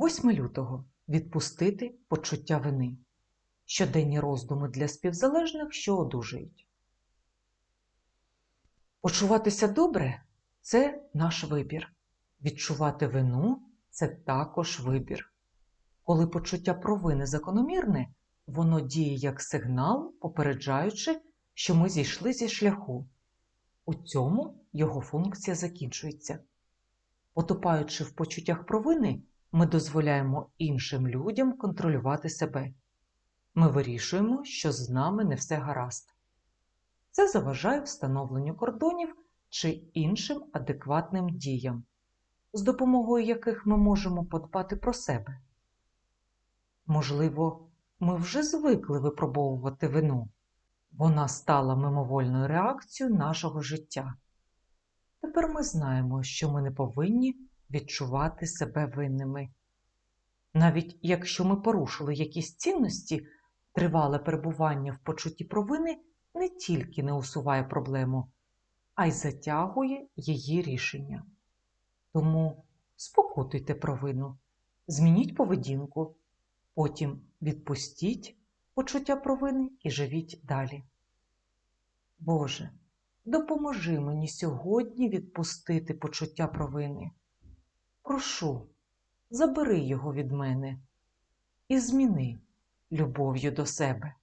8 лютого відпустити почуття вини. Щоденні роздуми для співзалежних, що одужують. Почуватися добре це наш вибір. Відчувати вину це також вибір. Коли почуття провини закономірне, воно діє як сигнал, попереджаючи, що ми зійшли зі шляху. У цьому його функція закінчується. Потопаючи в почуттях провини, ми дозволяємо іншим людям контролювати себе. Ми вирішуємо, що з нами не все гаразд. Це заважає встановленню кордонів чи іншим адекватним діям, з допомогою яких ми можемо подбати про себе. Можливо, ми вже звикли випробовувати вину. Вона стала мимовольною реакцією нашого життя. Тепер ми знаємо, що ми не повинні відчувати себе винними. Навіть якщо ми порушили якісь цінності, тривале перебування в почутті провини не тільки не усуває проблему, а й затягує її рішення. Тому спокутуйте провину, змініть поведінку, потім відпустіть почуття провини і живіть далі. Боже, допоможи мені сьогодні відпустити почуття провини. Прошу, забери його від мене і зміни любов'ю до себе.